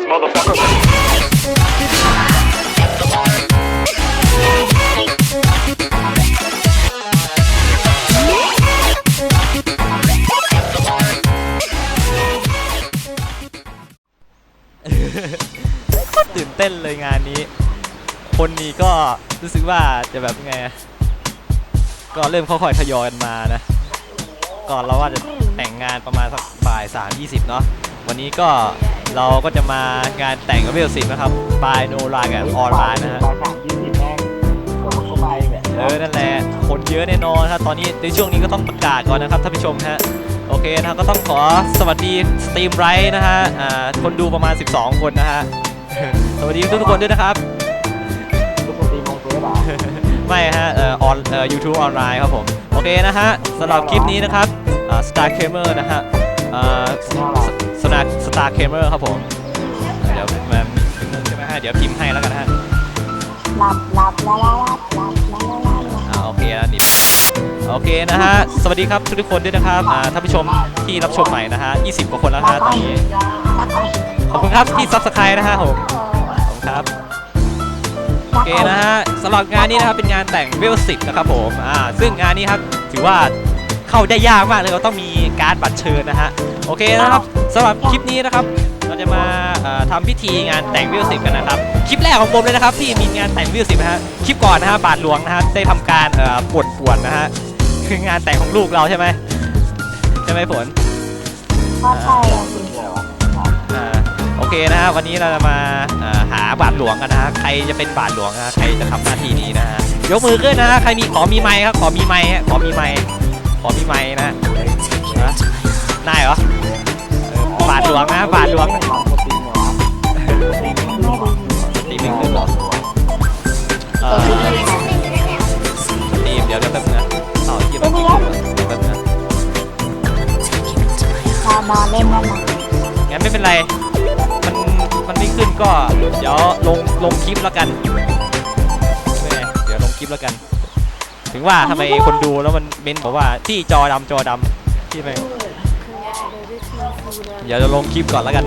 ass motherfucker. ตื่นเต้นเลยงานนี้ คนนี้ก็รู้สึกว่าจะแบบไง ก็เริ่มค่อยๆทยอยกันมานะ ก่อนเราว่าจะแต่งงานประมาณสักบ่าย3 20เนาะ วันนี้ก็ เราก็จะมางานแต่งกับเวลสินะครับบายโนไลน์กับออนไลน์นะฮะสามยี่สิบแม่งผมเข้าไปแบบเออนั่นแหละคนเยอะแน่นอนครับตอนนี้ในช่วงนี้ก็ต้องประกาศก่อนนะครับท่านผู้ชมฮะโอเคนะก็ต้องขอสวัสดีสตรีมไรท์นะฮะอ่าคนดูประมาณ 12 คนนะฮะสวัสดีทุกๆคนด้วยนะครับทุกคนตีมงเฟสอะไม่ฮะเอ่อออนเอ่อ YouTube ออนไลน์ครับผมโอเคนะฮะสำหรับคลิปนี้นะครับอ่า Star Gamer นะฮะอ่า สนาสตาร์เคมเมอร์ครับผม เดี๋ยวมันใช่ไหมฮะ เดี๋ยวพิมพ์ให้แล้วกันฮะหลับหลับละละลับหลับรับอ่าโอเคแล้วนี่โอเคนะฮะ สวัสดีครับทุกคนด้วยนะครับ อ่าท่านผู้ชมที่รับชมใหม่นะฮะ 20 กว่าคนแล้วฮะตอนนี้ ขอบคุณครับที่ซับสไครต์นะฮะผม ขอบคุณครับ โอเคนะฮะสำหรับงานนี้นะครับเป็นงานแต่งเวลสิบนะครับผม อ่า ซึ่งงานนี้ครับถือว่าเข้าได้ยากมากเลยเราต้องมี การดบัตรเชิญนะฮะ โอเคนะครับสำหรับคลิปนี้นะครับ เราจะมาเอ่อทำพิธีงานแต่งวิวสิบกันนะครับ คลิปแรกของผมเลยนะครับ ที่มีงานแต่งวิวสิบนะฮะ คลิปก่อนนะฮะบาทหลวงนะฮะได้ทำการเอ่อปวดปวดๆนะฮะ คืองานแต่งของลูกเราใช่ไหมใช่ไหมฝนเพราะใช่อะสิอ่าโอเคนะฮะวันนี้เราจะมาเอ่อหาบาทหลวงกันนะฮะใครจะเป็นบาทหลวงนะฮะใครจะทำหน้าที่นี้นะฮะยกมือขึ้นนะฮะใครมีขอมีไม้ครับขอมีไม้ฮะขอมีไม้ขอมีไม้นะ ฮะได้เหรอเออบาทหลวงนะบาทหลวงตีมเหรอไม่ดีตีไม่ขึ้นเหรอเออตีมเดี๋ยวเดี๋ยวแป๊บนึงนะเอาที่มันไม่ขึ้นเหรอเดี๋ยวแป๊บนึงนะพอนอนเล่นนั่นนงั้นไม่เป็นไร มัน มันไม่ขึ้นก็ เดี๋ยวลง ลงคลิปแล้วกันไม่เป็นไรเดี๋ยวลงคลิปแล้วกัน ถึงว่าทำไมคนดูแล้วมันเม้นบอกว่าที่จอดำจอดำ ที่ไปเดี๋ยวจะลงคลิปก่อนแล้วกัน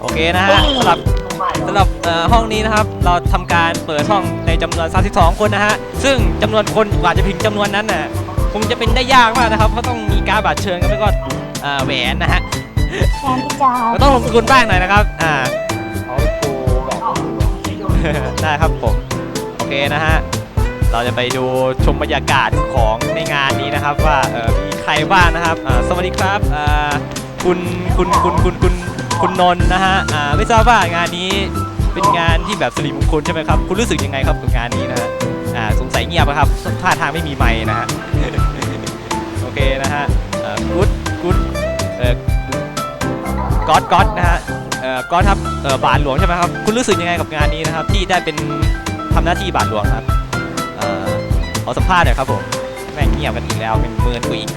โอเคนะฮะสำหรับสำหรับเอ่อห้องนี้นะครับ เราทำการเปิดห้องในจำนวน 32 คนนะฮะ ซึ่งจำนวนคนกว่าจะถึงจำนวนนั้นน่ะคงจะเป็นได้ยากมากนะครับ เพราะต้องมีการดบัตรเชิญกันไม่ก็เอ่อแหวนนะฮะแทนที่จะก็ต้องลงทุนบ้างหน่อยนะครับ อ่าเขาโกแบบได้ครับผม โอเคนะฮะ เราจะไปดูชมบรรยากาศของในงานนี้นะครับว่าเออมีใครบ้างนะครับ สวัสดีครับคุณคุณคุณคุณคุณคุณนนท์นะฮะไม่ทราบว่างานนี้เป็นงานที่แบบสิริมงคลใช่ไหมครับ คุณรู้สึกยังไงครับกับงานนี้นะฮะสงสัยเงียบครับท่าทางไม่มีไมค์นะฮะโอเคนะฮะกูดกูดเอ่อก๊อตก๊อตนะฮะเอ่อก็ครับเอ่อบาทหลวงใช่ไหมครับ คุณรู้สึกยังไงกับงานนี้นะครับ ที่ได้เป็นทำหน้าที่บาทหลวงครับขอสัมภาษณ์หน่อยครับผม ม่งเงียบกันอีกแล้วเป็นเมินกูอีก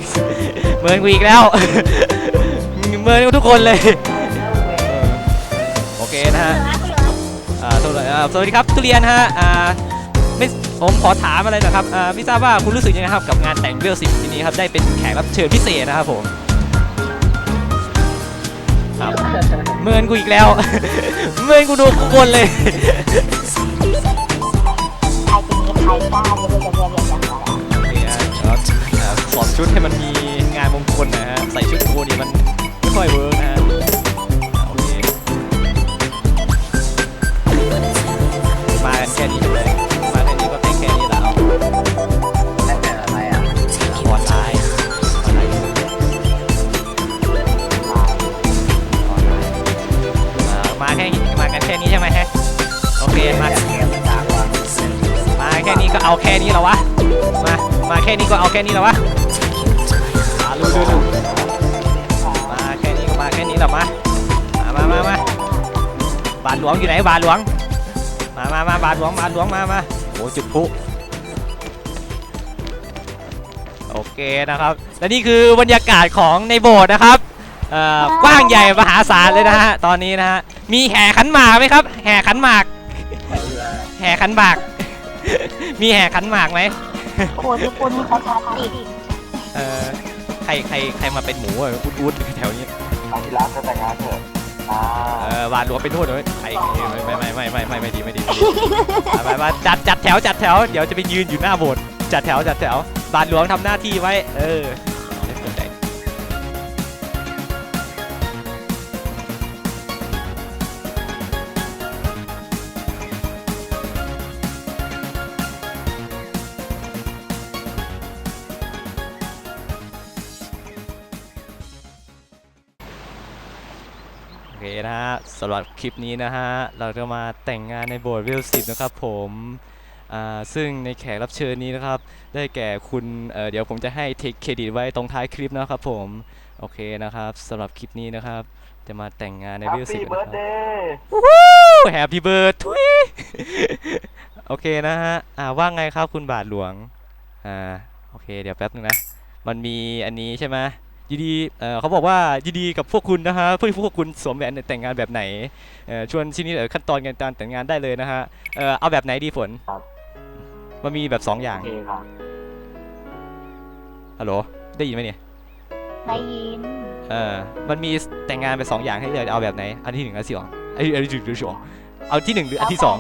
เมินกูอีกแล้ว เมินกูทุกคนเลย โอเคนะฮะอ่าสวัสดีครับทุเรียนฮะอ่าไม่ผมขอถามอะไรนะครับอ่าไม่ทราบว่าคุณรู้สึกยังไงครับกับงานแต่งเบลสิบทีนี้ครับได้เป็นแขกรับเชิญพิเศษนะครับผมครับเมินกูอีกแล้ว เมินกูดูทุกคนเลย ชุดให้มันมีงานมงคลนะฮะ ใส่ชุดโคนี่มันไม่ค่อยเวิร์กนะฮะอ่าโอเคมากันแค่นี้เลยมาแค่นี้ก็แต่งแค่นี้แล้วนั่นเป็นอะไรอะออนไลน์ออนไลน์ออนไลน์อ่ามาแค่นี้มากันแค่นี้ใช่ไหมฮะโอเคมาเกมมันต่างว่ะมาแค่นี้ก็เอาแค่นี้แล้ววะมามาแค่นี้ก็เอาแค่นี้แล้ววะอ่า ดูดูดูมาแค่นี้ก็มาแค่นี้แหละมามามามาบาทหลวงอยู่ไหนบาทหลวงมามามาบาทหลวงบาทหลวงมามาโอ้จุดพลุโอเคนะครับ และนี่คือบรรยากาศของในโบสถ์นะครับกว้างใหญ่มหาศาลเลยนะฮะตอนนี้นะฮะมีแห่ขันหมากไหมครับ แห่ขันหมาก แห่ขันหมาก มีแห่ขันหมากไหมโอ้ทุกคนมีประชาติดเออ รใครใครมาเป็นหมูอะอุดอุดๆแถวนี้เอาที่ร้านก็แต่งงานเถอะไปอ่าเออวาดหลวงไปนู่นเลยไอ้ไม่ไม่ไม่ไม่ไม่ไม่ดีไม่ดีไม่ดีไปไปจัดจัดแถวจัดแถวเดี๋ยวจะไปยืนอยู่หน้าโบสถ์จัดแถวจัดแถวบาทหลวงทำหน้าที่ไว้ เออ เคนะฮะสำหรับคลิปนี้นะฮะ เราจะมาแต่งงานในโบสถ์เวลสิบนะครับผมอ่าซึ่งในแขกรับเชิญนี้นะครับ ได้แก่คุณเอ่อเดี๋ยวผมจะให้เทคเครดิตไว้ตรงท้ายคลิปนะครับผม โอเคนะครับสำหรับคลิปนี้นะครับ จะมาแต่งงานในแฮเวปลสิปี้บเบินะร์ดคเดรับย์แฮปปี้เบิร์ดทุยโอเคนะฮะ อ่าว่าไงครับคุณบาทหลวง อ่า โอเค เดี๋ยวแป๊บนึงนะ มันมีอันนี้ใช่ไหม ยินดีเอ่อเขาบอกว่ายินดีกับพวกคุณนะฮะเพื่อพวกคุณสวมแหวนแต่งงานแบบไหนเอ่อชวนที่นี่เออขั้นตอนการแต่งงานได้เลยนะฮะเอ่อเอาแบบไหนดีฝนมันมีแบบสองอย่างโอเคครับฮัลโหลได้ยินไหมเนี่ยได้ยินเออมันมีแต่งงานเป็นสองอย่างให้เลือกเอาแบบไหนอันที่หนึ่งอันที่สองอันที่อันที่หนึ่งหรือสองเอาที่หนึ่งหรืออันที่สอง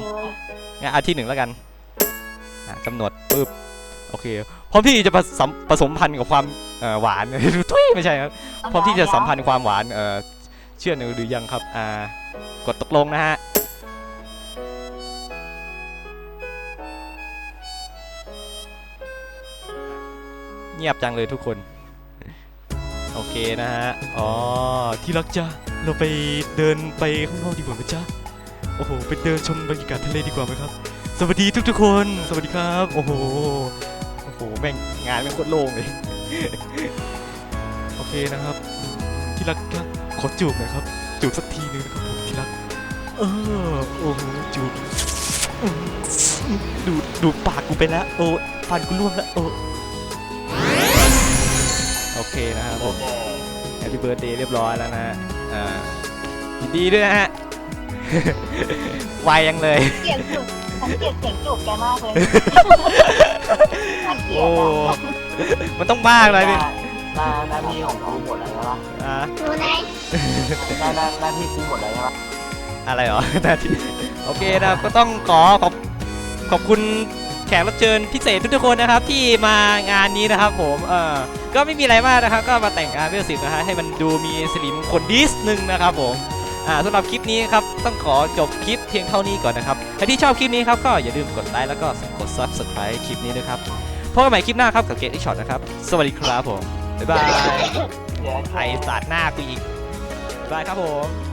งั้นอันที่หนึ่งแล้วกันอะกำหนดปึ๊บ โอเคพร้อมที่จะผสมผสมพันธุ์กับความเอ่อหวานทุยไม่ใช่ครับพร้อมที่จะสัมพันธ์ความหวานเอ่อเชื่อหรือยังครับอ่ากดตกลงนะฮะเงียบจังเลยทุกคน โอเคนะฮะ อ๋อ ที่รักจ้ะเราไปเดินไปข้างนอกดีกว่าไหมจ๊ะโอ้โห ไปเดินชมบรรยากาศทะเลดีกว่าไหมครับ สวัสดีทุกๆคน สวัสดีครับ โอ้โหโอ้โหแม่งงานแม่งโคตรโล่งเลย โอเคนะครับ ที่รักครับขอจูบหน่อยครับ จูบสักทีนึงนะครับผมที่รัก เออโอ้โหจูบดูดูปากกูไปแล้ว โอ้ฟันกูร่วงแล้ว โอ้โอเคนะครับผมแฮปปี้เบิร์ดเดย์เรียบร้อยแล้วนะอ่ายินดีด้วยนะฮะไวยังเลยเกลียดจุก ฉันเกลียดเสียงจุกแกมากเลยน่าเกลียโอ้ดอะมันต้องบ้าอะไรพี่หน้าหน้าที่ของกูหมดเลยใช่ปะอ่าดูไหนหน้าหน้าหน้าที่กูหมดเลยใช่ปะอะไรเหรอ หนาทีโอเคนะครับก็ต้องขอขอบขอบคุณแขกรับเชิญพิเศษทุกๆคนนะครับ ที่มางานนี้นะครับผมเออก็ไม่มีอะไรมากนะครับ ก็มาแต่งงานเวลสิบนะฮะให้มันดูมีสิริมงคลนิดนึงนะครับผม อ่าสำหรับคลิปนี้ครับต้องขอจบคลิปเพียงเท่านี้ก่อนนะครับใครที่ชอบคลิปนี้ครับก็อย่าลืมกดไลค์แล้วก็กด subscribe คลิปนี้ด้วยครับพบกันใหม่คลิปหน้าครับกับเกตอีช็อตนะครับสวัสดีครับผมบ๊ายบายเดี๋ยวไอสาดหน้ากูอีกบ๊ายบายครับผม